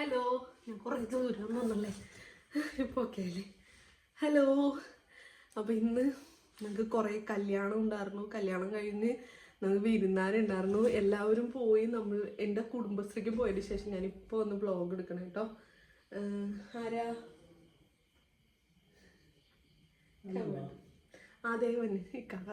Hello ഞാൻ കുറേ ദൂരം വന്നല്ലേ? ഇപ്പോൾ ഓക്കെ അല്ലേ? ഹലോ അപ്പോൾ ഇന്ന് ഞങ്ങൾക്ക് കുറേ കല്യാണം ഉണ്ടായിരുന്നു. കല്യാണം കഴിഞ്ഞ് ഞങ്ങൾക്ക് വിരുന്നാരുണ്ടായിരുന്നു എല്ലാവരും പോയി. നമ്മൾ എന്റെ കുടുംബശ്രീക്ക് പോയതിന് ശേഷം ഞാനിപ്പോൾ ഒന്ന് ബ്ലോഗ് എടുക്കണം കേട്ടോ ആരാ? അതെ വന്ന് കഥ.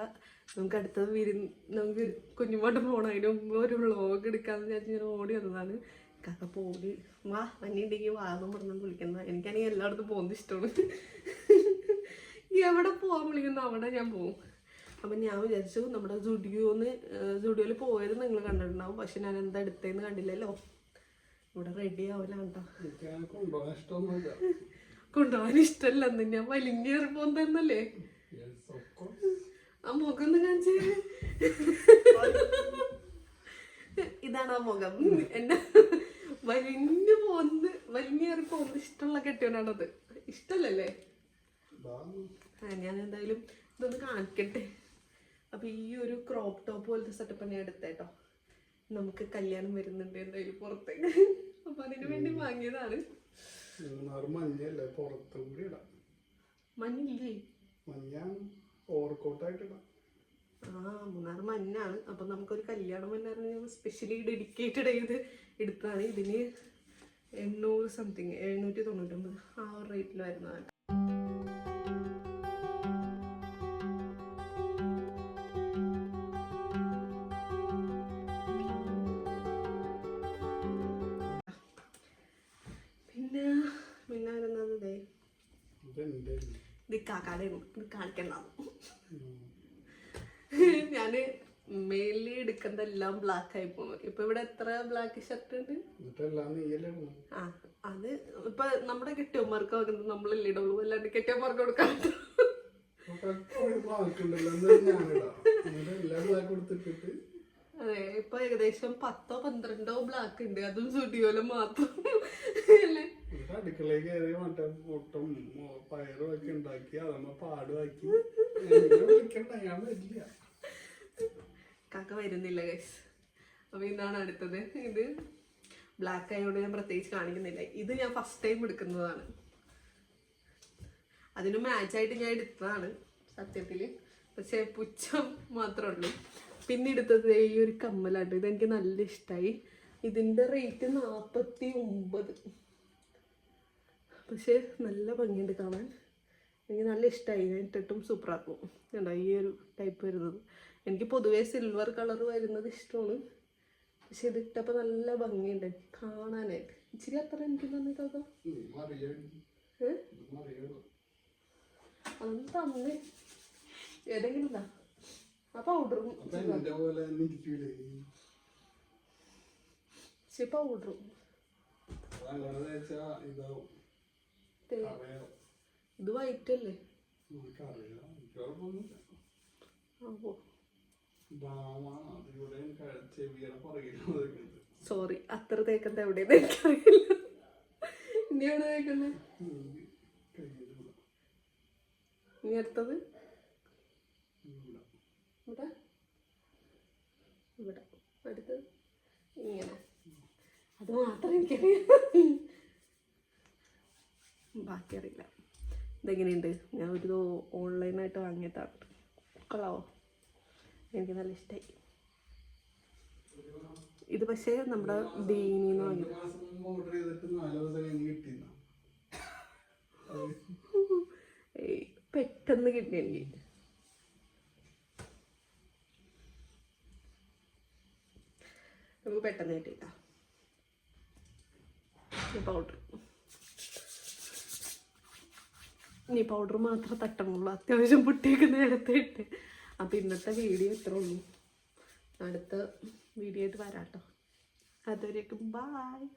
നമുക്ക് അടുത്തത് വിരുന്ന് നമുക്ക് കുഞ്ഞുമോട്ട് പോകണം അതിന് മുമ്പ് ഒരു വ്ളോഗ് എടുക്കാമെന്ന് വിചാരിച്ച് ഞാൻ ഓടി വന്നതാണ്. ഇക്കാക്ക പോടി വാ വന്നിട്ടുണ്ടെങ്കിൽ വാതം പറഞ്ഞു വിളിക്കുന്നത് എനിക്കാണെങ്കിൽ എല്ലായിടത്തും പോകുന്നത് ഇഷ്ടമാണ്. എവിടെ പോകാൻ വിളിക്കുന്നു അവിടെ ഞാൻ പോകും അപ്പം ഞാൻ വിചാരിച്ചു നമ്മുടെ സുഡിയോന്ന് സുഡിയോയിൽ പോയത് നിങ്ങൾ കണ്ടിട്ടുണ്ടാവും. പക്ഷെ ഞാൻ എന്താ എടുത്തതെന്ന് കണ്ടില്ലല്ലോ. ഇവിടെ റെഡി ആവില്ല കേട്ടോ കൊണ്ടുപോകാൻ ഇഷ്ടമല്ല. എന്ന് ഇഷ്ടമല്ലെന്ന് ഞാൻ വലിഞ്ഞേറി പോകുന്നല്ലേ. ആ മുഖം കാണിച്ചേ. ഇതാണ് ആ മുഖം. എന്നെ വലിഞ്ഞു പോന്ന് വലിഞ്ഞേറി പോകുന്ന ഇഷ്ടമുള്ള കെട്ടിയവനാണത്. ഇഷ്ടല്ലല്ലേ ഇതാ, ആ ഞാൻ എന്തായാലും ഇതൊന്ന് കാണിക്കട്ടെ. അപ്പൊ ഈ ഒരു ക്രോപ്പ് ടോപ്പ് പോലത്തെ സെറ്റപ്പ് ഞാൻ എടുത്തേട്ടോ നമുക്ക് കല്യാണം വരുന്നുണ്ട് എന്തായാലും പുറത്തേക്ക്. അപ്പൊ അതിനു വേണ്ടി വാങ്ങിയതാണ്. മഞ്ഞല്ലേ പുറത്ത് കൂടി ഇടാം. മഞ്ഞില്ലേ? മഞ്ഞ ഓവർകോട്ടായിട്ട് ഇടാം. ആ മൂന്നാർ മഞ്ഞാണ്. അപ്പൊ നമുക്കൊരു കല്യാണം മഞ്ഞായിരുന്നു സ്പെഷ്യലി ഡെഡിക്കേറ്റഡ് ചെയ്ത് എടുത്തതാണ് ഇതിന് എണ്ണൂറ് സംതിങ് എഴുന്നൂറ്റി തൊണ്ണൂറ്റൊമ്പത് ആ ഒരു റേറ്റിൽ വരുന്നതാണ് പിന്നെ പിന്നെ വരുന്നത് ഇത് കാക്കാടെ ഇത് കാണിക്കണ്ടാവും ഞാൻ മെയിൻലി എടുക്കുന്നതെല്ലാം ബ്ലാക്ക് ആയി പോണു ഇപ്പൊ ഇവിടെ എത്ര ബ്ലാക്ക് ഷർട്ട് ഉണ്ട്? എല്ലാം ആ അത് ഇപ്പൊ നമ്മുടെ കെട്ടിയന്മാർക്ക് വെക്കുന്നത് നമ്മളല്ലേ ഇടുള്ളൂ. അല്ലാണ്ട് കെട്ടിയന്മാർക്ക് കൊടുക്കാൻ എല്ലാം അതെ ഇപ്പൊ ഏകദേശം പത്തോ പന്ത്രണ്ടോ ബ്ലാക്ക് ഉണ്ട്. അതും സ്റ്റുഡിയോയിൽ മാത്രം. അല്ലേ? എന്നിട്ട് അടുക്കളയിൽ കയറി മറ്റേ മുട്ടും മോ- പയറും ഒക്കെ ഉണ്ടാക്കി അതമ്മ പാടുമാക്കി ഞാൻ വരില്ല. കാക്ക വരുന്നില്ല ഗൈസ് അപ്പൊ ഇതാണ് അടുത്തത്. ഇത് ബ്ലാക്ക് ആയതുകൊണ്ട് ഞാൻ പ്രത്യേകിച്ച് കാണിക്കുന്നില്ല. ഇത് ഞാൻ ഫസ്റ്റ് ടൈം എടുക്കുന്നതാണ്. അതിന് മാച്ചായിട്ട് ഞാൻ എടുത്തതാണ് സത്യത്തിൽ. പക്ഷെ പുച്ഛം മാത്രമേ ഉള്ളൂ. പിന്നെ എടുത്തത് ഈ ഒരു കമ്മലാണ്. ഇതെനിക്ക് നല്ല ഇഷ്ടമായി ഇതിന്റെ റേറ്റ് നാൽപ്പത്തി ഒമ്പത് പക്ഷെ നല്ല ഭംഗിയുണ്ട് കാണാൻ. എനിക്ക് നല്ല ഇഷ്ടമായി ഞാൻ ഇട്ടിട്ടും സൂപ്പറാക്കും കണ്ടോ ഈ ഒരു ടൈപ്പ് വരുന്നത്. എനിക്ക് പൊതുവേ സിൽവർ കളർ വരുന്നത് ഇഷ്ടമാണ്. പക്ഷെ ഇത് ഇട്ടപ്പോൾ നല്ല ഭംഗിയുണ്ട്. കാണാനായിട്ട്. ഇച്ചിരി അത്ര എനിക്ക് തന്നിട്ടോ അതൊന്നും തന്നെ. ഏതെങ്കിലും ഇതാ. ആ പൗഡറും അപ്പൊ പൗഡറും ഇത് വൈറ്റ് അല്ലേ? നമുക്കറിയാം സോറി അത്ര തേക്കുന്നത് എവിടെയെന്ന് എനിക്കറിയില്ല. എവിടെ തേക്കുന്നത് ഇനി അടുത്തത്? ഇവിടെ? ഇവിടെ. അടുത്തത്? ഇങ്ങനെ. അത് മാത്രം എനിക്കറിയാം. ബാക്കി അറിയില്ല. ഇതെങ്ങനെയുണ്ട്? ഞാൻ ഒരു ഓൺലൈനായിട്ട് വാങ്ങിയതാണ്. കൊള്ളാവോ? എനിക്ക് നല്ല ഇഷ്ടമായി ഇത് പക്ഷേ നമ്മുടെ ബീനി വാങ്ങി രണ്ട് മാസം ചെയ്തിട്ട് നാല് ദിവസം ഏയ് പെട്ടെന്ന് കിട്ടി എനിക്ക്. നമുക്ക് പെട്ടെന്ന് കിട്ടിട്ടാ പൗഡർ ഇനി പൗഡർ മാത്രം തട്ടണുള്ളൂ. അത്യാവശ്യം പൊട്ടിയൊക്കെ നേരത്തെ ഇട്ട്. അപ്പം ഇന്നത്തെ വീഡിയോ ഇത്ര ഉള്ളൂ. അടുത്ത വീഡിയോ ആയിട്ട് വരാട്ടോ. അതുവരേക്കും ബായ്